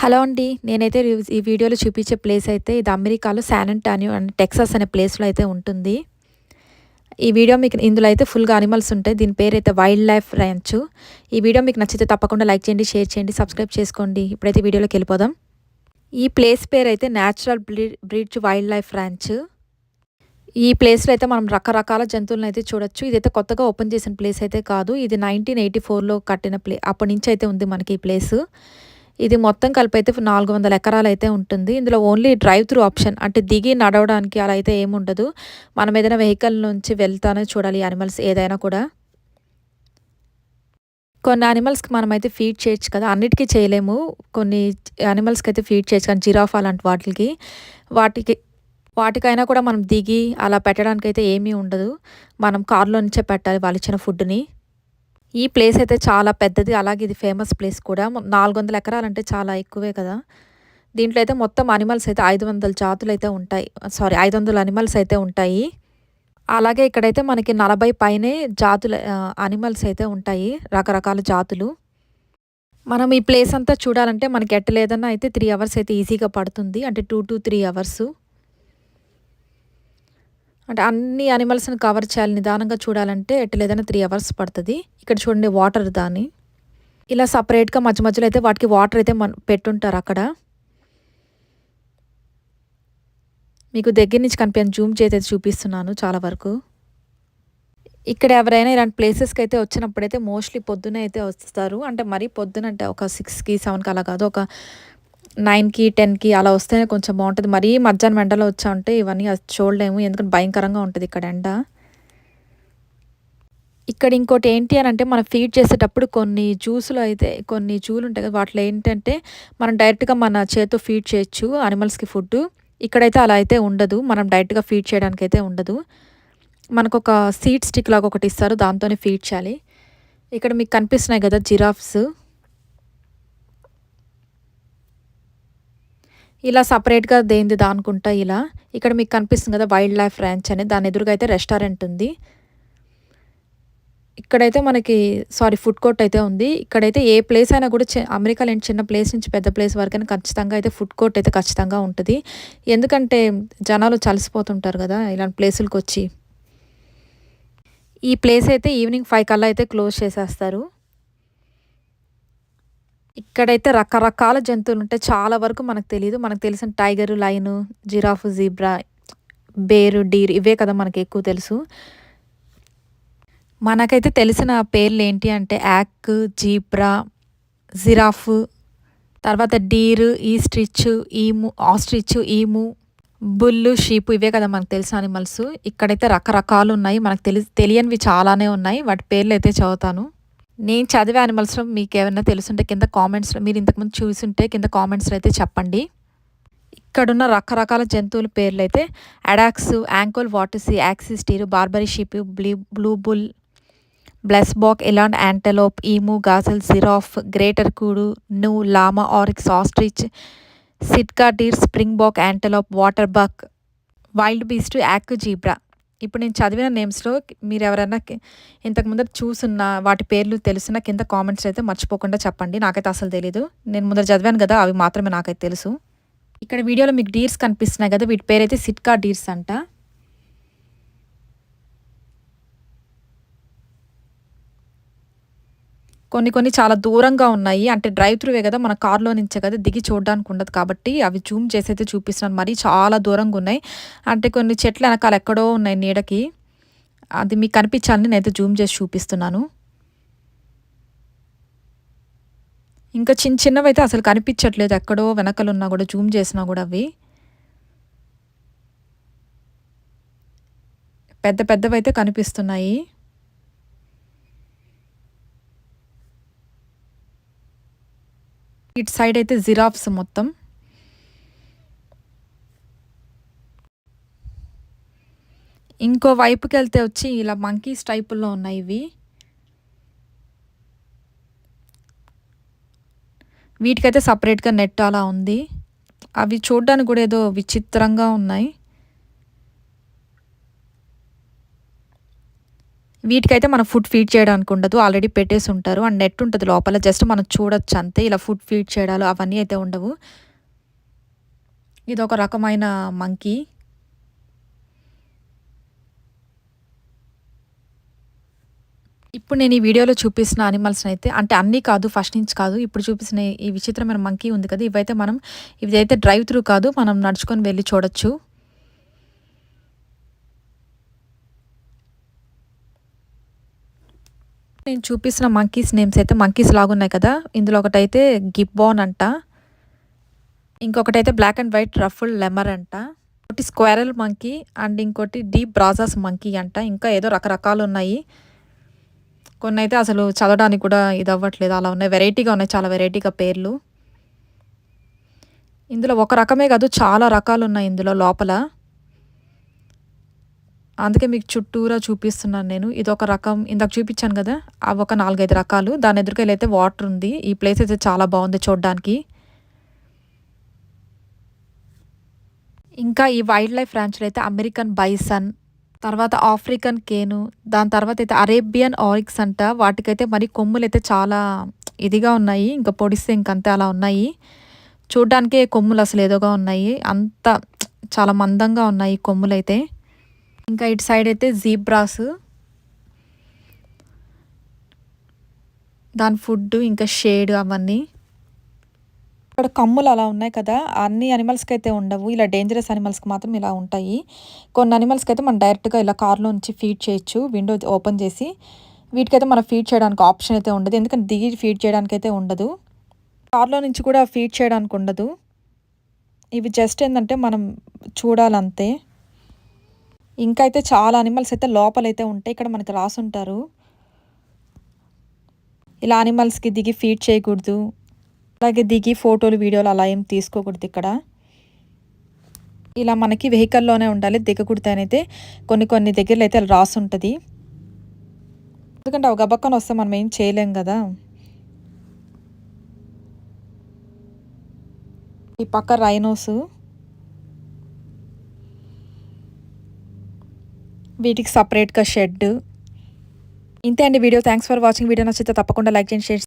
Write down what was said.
Hello అండి నేనైతే ఈ వీడియోలో చూపించే ప్లేస్ అయితే ఇది అమెరికాలో శానంటానియో అండ్ టెక్సాస్ అనే ప్లేస్లో అయితే ఉంటుంది. ఈ వీడియో మీకు ఇందులో అయితే ఫుల్గా అనిమల్స్ ఉంటాయి. దీని పేరు అయితే వైల్డ్ లైఫ్ ర్యాంచ్. ఈ వీడియో మీకు నచ్చితే తప్పకుండా లైక్ చేయండి షేర్ చేయండి సబ్స్క్రైబ్ చేసుకోండి. ఇప్పుడైతే వీడియోలోకి వెళ్ళిపోదాం. ఈ ప్లేస్ పేరు అయితే natural bridge wild life ranch. ఈ ప్లేస్లో అయితే మనం రకరకాల జంతువులను అయితే చూడొచ్చు. ఇదైతే కొత్తగా ఓపెన్ చేసిన ప్లేస్ అయితే కాదు. ఇది నైన్టీన్ ఎయిటీ ఫోర్లో కట్టిన ప్లే అప్పటి నుంచి అయితే ఉంది మనకి ఈ ప్లేస్. ఇది మొత్తం కలిపి అయితే నాలుగు వందల ఎకరాలు అయితే ఉంటుంది. ఇందులో ఓన్లీ డ్రైవ్ త్రూ ఆప్షన్ అంటే దిగి నడవడానికి అలా అయితే ఏముండదు మనం ఏదైనా వెహికల్ నుంచి వెళ్తానే చూడాలి యానిమల్స్ ఏదైనా కూడా. కొన్ని యానిమల్స్కి మనం అయితే ఫీడ్ చేయొచ్చు కదా. అన్నిటికీ చేయలేము. కొన్ని యానిమల్స్కి అయితే ఫీడ్ చేయొచ్చు కానీ జిరాఫ్ అలాంటి వాటికి. వాటికి వాటికైనా కూడా మనం దిగి అలా పెట్టడానికి అయితే ఏమీ ఉండదు. మనం కార్లో నుంచే పెట్టాలి వాళ్ళు ఇచ్చిన ఫుడ్ని ఈ ప్లేస్ అయితే చాలా పెద్దది. అలాగే ఇది ఫేమస్ ప్లేస్ కూడా. నాలుగు వందల ఎకరాలంటే చాలా ఎక్కువే కదా. దీంట్లో అయితే మొత్తం అనిమల్స్ అయితే ఐదు వందల జాతులు అయితే ఉంటాయి. సారీ ఐదు వందల అనిమల్స్ అయితే ఉంటాయి. అలాగే ఇక్కడైతే మనకి నలభై పైనే జాతుల అనిమల్స్ అయితే ఉంటాయి. రకరకాల జాతులు. మనం ఈ ప్లేస్ అంతా చూడాలంటే మనకి ఎట్టలేదన్నా అయితే త్రీ అవర్స్ అయితే ఈజీగా పడుతుంది. అంటే టూ టు త్రీ అవర్సు. అంటే అన్ని అనిమల్స్ని కవర్ చేయాలి నిదానంగా చూడాలంటే ఎట్ట ఏదైనా త్రీ అవర్స్ పడుతుంది. ఇక్కడ చూడండి వాటర్ దాని. ఇలా సపరేట్గా మధ్య మధ్యలో అయితే వాటికి వాటర్ అయితే మన పెట్టుంటారు అక్కడ. మీకు దగ్గర నుంచి కనిపించిన జూమ్ చేతి అయితే చూపిస్తున్నాను చాలా వరకు. ఇక్కడ ఎవరైనా ఇలాంటి ప్లేసెస్కి అయితే వచ్చినప్పుడైతే మోస్ట్లీ పొద్దున అయితే వస్తారు. అంటే మరీ పొద్దున అంటే ఒక సిక్స్కి సెవెన్కి అలా కాదు ఒక నైన్కి టెన్కి అలా వస్తేనే కొంచెం బాగుంటుంది. మరీ మధ్యాహ్నం ఎండలో వచ్చా ఉంటే ఇవన్నీ చూడలేము. ఎందుకంటే భయంకరంగా ఉంటుంది ఇక్కడ ఎండ. ఇక్కడ ఇంకోటి ఏంటి అని అంటే మనం ఫీడ్ చేసేటప్పుడు కొన్ని జ్యూసులు అయితే కొన్ని జూలు ఉంటాయి కదా వాటిలో ఏంటంటే మనం డైరెక్ట్గా మన చేతితో ఫీడ్ చేయొచ్చు అనిమల్స్కి ఫుడ్ ఇక్కడైతే అలా అయితే ఉండదు. మనం డైరెక్ట్గా ఫీడ్ చేయడానికి అయితే ఉండదు. మనకు ఒక సీడ్ స్టిక్ లాగా ఒకటి ఇస్తారు దాంతోనే ఫీడ్ చేయాలి. ఇక్కడ మీకు కనిపిస్తున్నాయి కదా జిరాఫ్స్. ఇలా సపరేట్గా దేంది దానుకుంటా ఇలా. ఇక్కడ మీకు కనిపిస్తుంది కదా వైల్డ్ లైఫ్ ర్యాంచ్ అని. దాని ఎదురుగా అయితే రెస్టారెంట్ ఉంది. ఇక్కడైతే మనకి సారీ ఫుడ్ కోర్ట్ అయితే ఉంది. ఇక్కడైతే ఏ ప్లేస్ అయినా కూడా అమెరికా లేని చిన్న ప్లేస్ నుంచి పెద్ద ప్లేస్ వరకైనా ఖచ్చితంగా అయితే ఫుడ్ కోర్ట్ అయితే ఖచ్చితంగా ఉంటుంది. ఎందుకంటే జనాలు చలిసిపోతుంటారు కదా ఇలాంటి ప్లేసులకు వచ్చి. ఈ ప్లేస్ అయితే ఈవినింగ్ ఫైవ్ కల్లా అయితే క్లోజ్ చేసేస్తారు. ఇక్కడైతే రకరకాల జంతువులు ఉంటాయి చాలా వరకు మనకు తెలియదు మనకు తెలిసిన tiger lion giraffe zebra bear deer ఇవే కదా మనకి ఎక్కువ తెలుసు. మనకైతే తెలిసిన పేర్లు ఏంటి అంటే యాక్ జీబ్రా జిరాఫ్ తర్వాత డీర్ ఈ ostrich emu ostrich emu bull sheep ఇవే కదా మనకు తెలిసిన అనిమల్స్. ఇక్కడైతే రకరకాలు ఉన్నాయి మనకు తెలి తెలియనివి చాలానే ఉన్నాయి. వాటి పేర్లు అయితే చదువుతాను. నేను చదివే యానిమల్స్లో మీకు ఏమైనా తెలుసుంటే కింద కామెంట్స్లో మీరు ఇంతకుముందు చూసుంటే కింద కామెంట్స్లో అయితే చెప్పండి. ఇక్కడున్న రకరకాల జంతువుల పేర్లు అయితే addax Ankole Watusi axis deer Barbary sheep blue blue bull blesbok eland antelope emu gazelle giraffe greater kudu gnu llama oryx ostrich Sitka deer springbok antelope waterbuck wildebeest yak zebra. ఇప్పుడు నేను చదివిన నేమ్స్లో మీరు ఎవరైనా ఇంతకు ముందర చూసున్న వాటి పేర్లు తెలిసిన కింద కామెంట్స్ అయితే మర్చిపోకుండా చెప్పండి. నాకైతే అసలు తెలీదు. నేను ముందర చదివాను కదా అవి మాత్రమే నాకైతే తెలుసు. ఇక్కడ వీడియోలో మీకు డీర్స్ కనిపిస్తున్నాయి కదా వీటి పేరు అయితే సిట్కా డీర్స్ అంట. కొన్ని కొన్ని చాలా దూరంగా ఉన్నాయి. అంటే డ్రైవ్ త్రూవే కదా మన కార్లో నుంచే కదా దిగి చూడడానికి ఉండదు కాబట్టి అవి జూమ్ చేసి అయితే చూపిస్తున్నాను. మరీ చాలా దూరంగా ఉన్నాయి. అంటే కొన్ని చెట్లు వెనకాల ఎక్కడో ఉన్నాయి నీడకి. అది మీకు కనిపించాలని నేనైతే జూమ్ చేసి చూపిస్తున్నాను. ఇంకా చిన్న చిన్నవి అయితే అసలు కనిపించట్లేదు. ఎక్కడో వెనకలున్నా కూడా జూమ్ చేసినా కూడా అవి. పెద్ద పెద్దవి అయితే కనిపిస్తున్నాయి. ఇటు సైడ్ అయితే జిరాఫ్స్ మొత్తం. ఇంకో వైపుకి వెళ్తే వచ్చి ఇలా మంకీస్ టైపుల్లో ఉన్నాయి ఇవి. వీటికైతే సపరేట్గా నెట్ అలా ఉంది. అవి చూడడానికి కూడా ఏదో విచిత్రంగా ఉన్నాయి. వీటికైతే మనం ఫుడ్ ఫీడ్ చేయడానికి ఉండదు. ఆల్రెడీ పెట్టేసి ఉంటారు. అండ్ నెట్ ఉంటుంది లోపల. జస్ట్ మనం చూడొచ్చు అంతే. ఇలా ఫుడ్ ఫీడ్ చేయడాలు అవన్నీ అయితే ఉండవు. ఇది ఒక రకమైన మంకీ ఇప్పుడు నేను ఈ వీడియోలో చూపిస్తున్న అనిమల్స్ని అయితే అంటే అన్నీ కాదు ఫస్ట్ నుంచి కాదు ఇప్పుడు చూపిస్తున్న ఈ విచిత్రమైన మంకీ ఉంది కదా ఇవైతే మనం ఇదైతే డ్రైవ్ త్రూ కాదు మనం నడుచుకొని వెళ్ళి చూడొచ్చు. నేను చూపిస్తున్న మంకీస్ నేమ్స్ అయితే మంకీస్ లాగున్నాయి కదా. ఇందులో ఒకటైతే గిబ్బోన్ అంట. ఇంకొకటైతే black and white ruffed lemur అంట. ఒకటి స్క్వేరల్ మంకీ అండ్ ఇంకోటి డీప్ బ్రాజాస్ మంకీ అంట. ఇంకా ఏదో రకరకాలు ఉన్నాయి. కొన్ని అయితే అసలు చదవడానికి కూడా ఇది అవ్వట్లేదు అలా ఉన్నాయి. వెరైటీగా ఉన్నాయి. చాలా వెరైటీగా పేర్లు. ఇందులో ఒక రకమే కాదు చాలా రకాలు ఉన్నాయి ఇందులో లోపల. అందుకే మీకు చుట్టూరా చూపిస్తున్నాను నేను. ఇది ఒక రకం ఇందాక చూపించాను కదా అవి ఒక నాలుగైదు రకాలు. దాని ఎదురుకెళ్ళైతే వాటర్ ఉంది ఈ ప్లేస్ అయితే చాలా బాగుంది చూడడానికి. ఇంకా ఈ వైల్డ్ లైఫ్ ర్యాంచ్లో అయితే అమెరికన్ బైసన్ తర్వాత ఆఫ్రికన్ కేను దాని తర్వాత అయితే అరేబియన్ ఆరిక్స్ అంట. వాటికైతే మరి కొమ్ములు అయితే చాలా ఇదిగా ఉన్నాయి ఇంకా పొడిస్తే ఇంకంతే అలా ఉన్నాయి. చూడ్డానికే కొమ్ములు అసలు ఏదోగా ఉన్నాయి. అంత చాలా మందంగా ఉన్నాయి కొమ్ములైతే. ఇంకా ఇటు సైడ్ అయితే జీబ్రాస్. దాని ఫుడ్ ఇంకా షేడ్ అవన్నీ. ఇక్కడ కమ్ములు అలా ఉన్నాయి కదా అన్ని అనిమల్స్కి అయితే ఉండవు. ఇలా డేంజరస్ అనిమల్స్కి మాత్రం ఇలా ఉంటాయి. కొన్ని అనిమల్స్కి అయితే మనం డైరెక్ట్గా ఇలా కార్లో నుంచి ఫీడ్ చేయొచ్చు విండో ఓపెన్ చేసి. వీటికైతే మనం ఫీడ్ చేయడానికి ఆప్షన్ అయితే ఉండదు. ఎందుకంటే దిగి ఫీడ్ చేయడానికి అయితే ఉండదు. కార్లో నుంచి కూడా ఫీడ్ చేయడానికి ఉండదు. ఇవి జస్ట్ ఏంటంటే మనం చూడాలంతే. ఇంకా అయితే చాలా అనిమల్స్ అయితే లోపలైతే ఉంటాయి. ఇక్కడ మనకి రాసుంటారు. ఇలా అనిమల్స్కి దిగి ఫీడ్ చేయకూడదు. అలాగే దిగి ఫోటోలు వీడియోలు అలా ఏం తీసుకోకూడదు ఇక్కడ. ఇలా మనకి వెహికల్లోనే ఉండాలి. దిగకూడదు అయితే కొన్ని కొన్ని దగ్గరలో అయితే రాసి ఉంటుంది ఎందుకంటే ఒక గబక్కన వస్తే మనం ఏం చేయలేం కదా. ఈ పక్క రైనోసు వీటికి సపరేట్గా షెడ్ ఇంతే అండి video. Thanks for watching video నచ్చితే తప్పకుండా లైక్ చేయండి షేర్